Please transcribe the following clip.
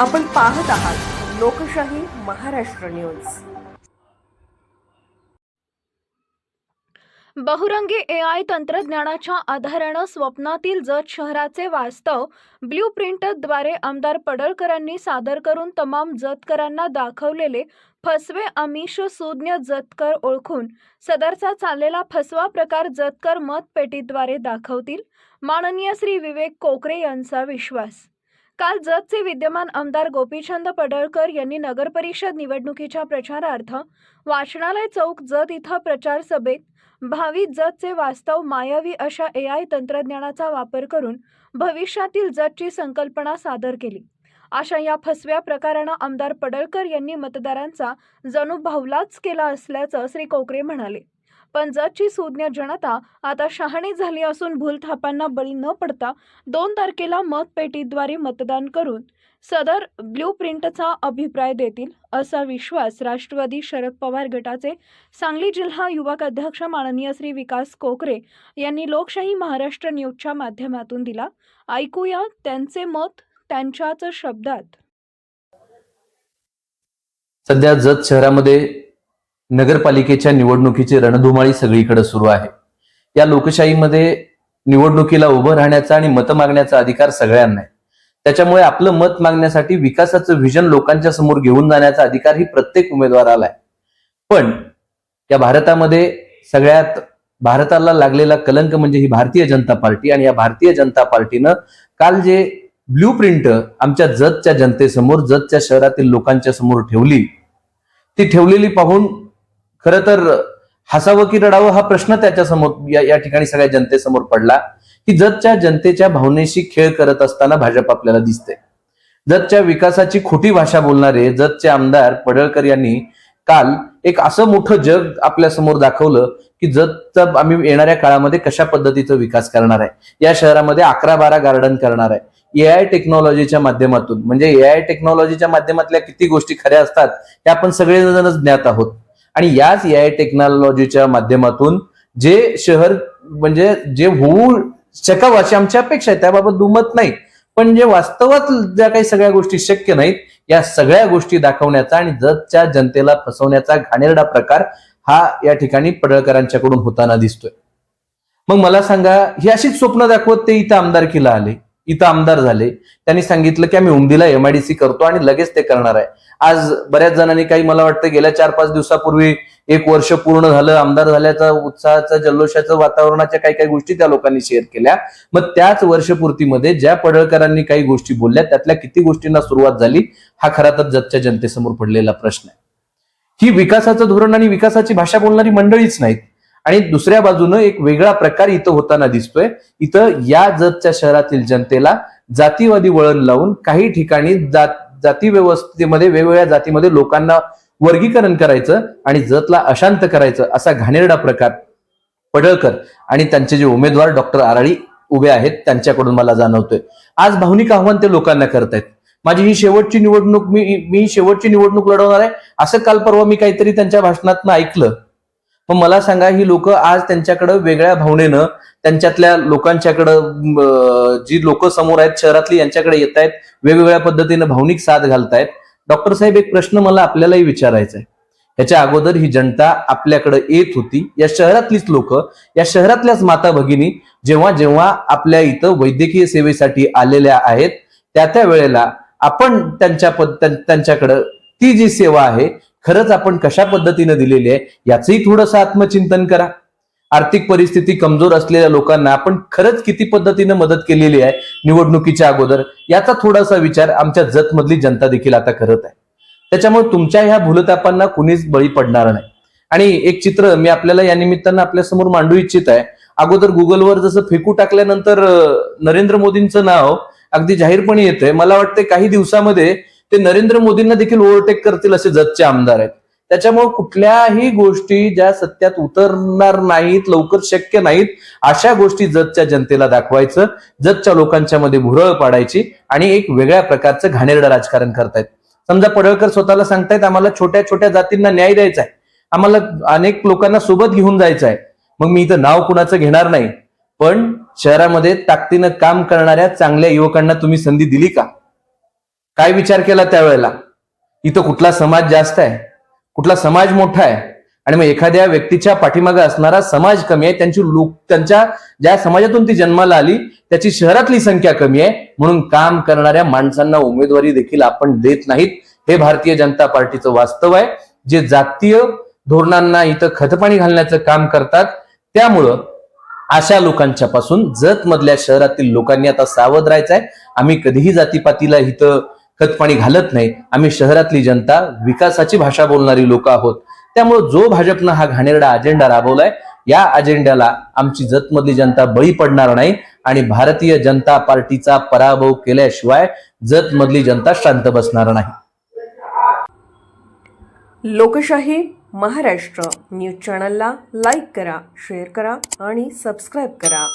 आपण पाहत आहात लोकशाही महाराष्ट्र न्यूज. बहुरंगी ए आय तंत्रज्ञानाच्या आधारानं स्वप्नातील जत शहराचे वास्तव ब्ल्यू प्रिंटद्वारे आमदार पडळकरांनी सादर करून तमाम जतकरांना दाखवलेले फसवे आमिष सुज्ञ जतकर ओळखून सदरचा चाललेला फसवा प्रकार जतकर मतपेटीद्वारे दाखवतील. माननीय श्री विवेक कोकरे यांचा विश्वास. काल जतचे विद्यमान आमदार गोपीचंद पडळकर यांनी नगरपरिषद निवडणुकीच्या प्रचारार्थ वाचनालय चौक जत इथं प्रचार सभेत भावी जतचे वास्तव मायावी अशा ए आय तंत्रज्ञानाचा वापर करून भविष्यातील जतची संकल्पना सादर केली. अशा या फसव्या प्रकारानं आमदार पडळकर यांनी मतदारांचा जणू भावलाच केला असल्याचं श्री कोकरे म्हणाले. पण जतची सुज्ञ जनता आता शहाणी झाली असून भूलथापांना बळी न पडता दोन तारखेला मतपेटीद्वारे मतदान करून सदर ब्ल्यू प्रिंटचा अभिप्राय देतील असा विश्वास राष्ट्रवादी शरद पवार गटाचे सांगली जिल्हा युवक अध्यक्ष माननीय श्री विकास कोकरे यांनी लोकशाही महाराष्ट्र न्यूजच्या माध्यमातून दिला. ऐकूया त्यांचे मत त्यांच्याच शब्दात. सध्या जत शहरामध्ये नगरपालिकेच्या निवडणुकीची रणधुमाळी सगळीकडे सुरू आहे. या लोकशाहीमध्ये निवडणुकीला उभं राहण्याचा आणि मत मागण्याचा अधिकार सगळ्यांना आहे. त्याच्यामुळे आपलं मत मागण्यासाठी विकासाचं व्हिजन लोकांच्या समोर घेऊन जाण्याचा अधिकार ही प्रत्येक उमेदवाराला आहे. पण या भारतामध्ये सगळ्यात भारताला लागलेला कलंक म्हणजे ही भारतीय जनता पार्टी आणि या भारतीय जनता पार्टीनं काल जे ब्ल्यू प्रिंट आमच्या जतच्या जनतेसमोर जतच्या शहरातील लोकांच्या समोर ठेवली ती ठेवलेली पाहून खर तर हसावं की रडावं हा प्रश्न त्याच्यासमोर या, या ठिकाणी सगळ्या जनतेसमोर पडला की जतच्या जनतेच्या भावनेशी खेळ करत असताना भाजप आपल्याला दिसते जतच्या विकासाची खोटी भाषा बोलणारे जतचे आमदार पडळकर यांनी काल एक असं मोठं जग आपल्यासमोर दाखवलं की जतचा आम्ही येणाऱ्या काळामध्ये कशा पद्धतीचा विकास करणार आहे. या शहरामध्ये अकरा बारा गार्डन करणार आहे. ए आय टेक्नॉलॉजीच्या माध्यमातून म्हणजे ए आय टेक्नॉलॉजीच्या माध्यमातल्या किती गोष्टी खऱ्या असतात हे आपण सगळेजणच ज्ञात आहोत. आणि याच ए आय टेक्नॉलॉजीच्या माध्यमातून जे शहर म्हणजे जे होऊ शकावं अशी आमची अपेक्षा आहे त्याबाबत दुमत नाही. पण जे वास्तवात ज्या काही सगळ्या गोष्टी शक्य नाहीत या सगळ्या गोष्टी दाखवण्याचा आणि जगच्या जनतेला फसवण्याचा घाणेरडा प्रकार हा या ठिकाणी पडळकरांच्याकडून होताना दिसतोय. मग मला सांगा ही अशीच स्वप्न दाखवत ते इथं आमदारकीला आले. इथं आमदार झाले. त्यांनी सांगितलं की आम्ही उमदीला एमआयडीसी करतो आणि लगेच ते करणार आहे. आज बऱ्याच जणांनी काही मला वाटतं गेल्या चार पाच दिवसापूर्वी एक वर्ष पूर्ण झालं आमदार झाल्याचा उत्साहाचा जल्लोषाचं वातावरणाच्या काही काही गोष्टी त्या लोकांनी शेअर केल्या. मग त्याच वर्षपूर्तीमध्ये ज्या पडळकरांनी काही गोष्टी बोलल्या त्यातल्या किती गोष्टींना सुरुवात झाली हा खरा तर जगच्या जनतेसमोर पडलेला प्रश्न आहे. ही विकासाचं धोरण आणि विकासाची भाषा बोलणारी मंडळीच नाहीत. आणि दुसऱ्या बाजूनं एक वेगळा प्रकार इथं होताना दिसतोय. इथं या जतच्या शहरातील जनतेला जातीवादी वळण लावून काही ठिकाणी जात जाती व्यवस्थेमध्ये वेगवेगळ्या जातीमध्ये लोकांना वर्गीकरण करायचं आणि जतला अशांत करायचं असा घाणेरडा प्रकार पडळकर आणि त्यांचे जे उमेदवार डॉक्टर आराळी उभे आहेत त्यांच्याकडून मला जाणवतोय. आज भावनिक आव्हान ते लोकांना करतायत. माझी ही शेवटची निवडणूक मी मी शेवटची निवडणूक लढवणार आहे. असं काल परवा मी काहीतरी त्यांच्या भाषणात ऐकलं. मग मला सांगा ही लोक आज त्यांच्याकडे वेगळ्या भावनेनं त्यांच्यातल्या लोकांच्याकडं जी लोक समोर आहेत शहरातली यांच्याकडे येत आहेत वेगवेगळ्या पद्धतीनं भावनिक साथ घालतायत. डॉक्टर साहेब एक प्रश्न मला आपल्यालाही विचारायचा आहे. याच्या अगोदर ही जनता आपल्याकडे येत होती. या शहरातलीच लोक या शहरातल्याच माता भगिनी जेव्हा जेव्हा आपल्या इथं वैद्यकीय सेवेसाठी आलेल्या आहेत त्या त्या वेळेला आपण त्यांच्या त्यांच्याकडं ती जी सेवा आहे खरंच आपण कशा पद्धतीनं दिलेली आहे याचंही थोडंसं आत्मचिंतन करा. आर्थिक परिस्थिती कमजोर असलेल्या लोकांना आपण खरंच किती पद्धतीनं मदत केलेली आहे निवडणुकीच्या अगोदर याचा थोडासा विचार आमच्या जतमधली जनता देखील आता करत आहे. त्याच्यामुळे तुमच्या ह्या भूलतापांना कुणीच बळी पडणार नाही. आणि एक चित्र मी आपल्याला या निमित्तानं आपल्यासमोर मांडू इच्छित आहे. अगोदर गुगलवर जसं फेकू टाकल्यानंतर नरेंद्र मोदींचं नाव अगदी जाहीरपणे येतंय. मला वाटतं काही दिवसामध्ये ते नरेंद्र मोदींना देखील ओव्हरटेक करतील असे जतचे आमदार आहेत. त्याच्यामुळे कुठल्याही गोष्टी ज्या सत्यात उतरणार नाहीत लवकर शक्य नाहीत अशा गोष्टी जतच्या जनतेला दाखवायचं जतच्या लोकांच्या मध्ये भुरळ पाडायची आणि एक वेगळ्या प्रकारचं घाणेरडं राजकारण करतायत. समजा पडळकर स्वतःला सांगतायत आम्हाला छोट्या छोट्या जातींना न्याय द्यायचा आहे. आम्हाला अनेक लोकांना सोबत घेऊन जायचं आहे. मग मी इथं नाव कुणाचं घेणार नाही. पण शहरामध्ये ताकदीनं काम करणाऱ्या चांगल्या युवकांना तुम्ही संधी दिली का? काय विचार केला त्यावेळेला? इथं कुठला समाज जास्त आहे? कुठला समाज मोठा आहे? आणि मग एखाद्या व्यक्तीच्या पाठीमागे असणारा समाज कमी आहे त्यांची लोक त्यांच्या ज्या समाजातून ती जन्माला आली त्याची शहरातली संख्या कमी आहे. म्हणून काम करणाऱ्या माणसांना उमेदवारी देखील आपण देत नाहीत. हे भारतीय जनता पार्टीचं वास्तव आहे. जे जातीय धोरणांना इथं खतपाणी घालण्याचं काम करतात त्यामुळं अशा लोकांच्या पासून जत मधल्या शहरातील लोकांनी आता सावध राहायचं आहे आम्ही कधीही जातीपातीला इथं खतपाणी घालत नाही. आम्ही शहरातली जनता विकासाची भाषा बोलणारी लोक आहोत. त्यामुळे जो भाजपनं हा घाणेरडा अजेंडा राबवलाय या अजेंड्याला आमची जतमधली जनता बळी पडणार नाही आणि भारतीय जनता पार्टीचा पराभव केल्याशिवाय जतमधली जनता शांत बसणार नाही. लोकशाही महाराष्ट्र न्यूज चॅनलला लाईक करा शेअर करा आणि सबस्क्राईब करा.